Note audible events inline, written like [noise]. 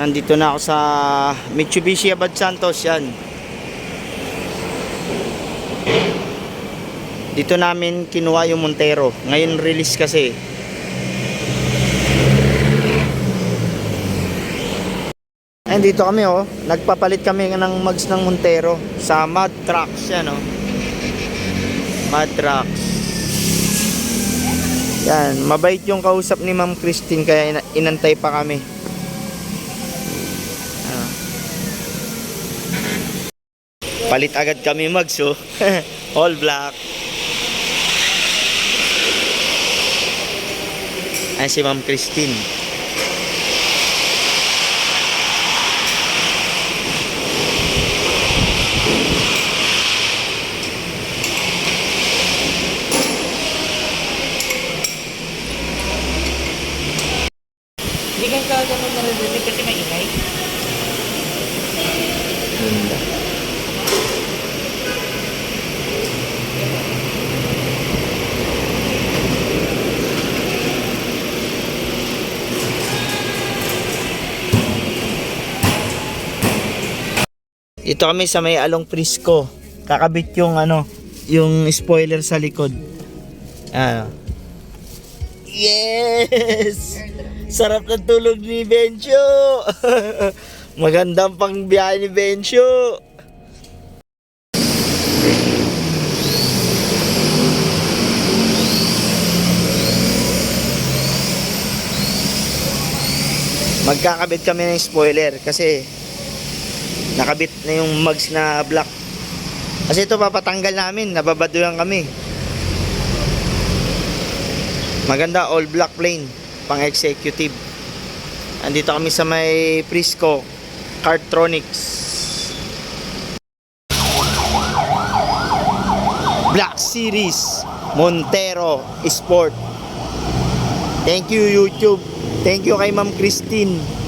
Nandito na ako sa Mitsubishi Abad Santos yan. Dito namin kinuha yung Montero. Ngayon release kasi. Ayun dito kami oh. Nagpapalit kami ng mags ng Montero sa Mud Trucks yan oh. Mud Trucks. Yan, mabait yung kausap ni Ma'am Christine kaya ina- inantay pa kami. Palit agad kami mags [laughs] oh. All black. Ay si Ma'am Christine. Hindi ka ganun naririnig kasi may ingay. Ganda. Ito kami sa may Along Prisco. Kakabit yung ano, yung spoiler sa likod. Ano. Yes! Sarap ng tulog ni Bencho! [laughs] Magandang pang biyahe ni Bencho! Magkakabit kami ng spoiler kasi nakabit na yung mugs na black. Kasi ito papatanggal namin, nababaduyan kami. Maganda all black plane, pang executive. Andito kami sa may Prisco Cartronics. Black Series Montero Sport. Thank you YouTube. Thank you kay Ma'am Christine.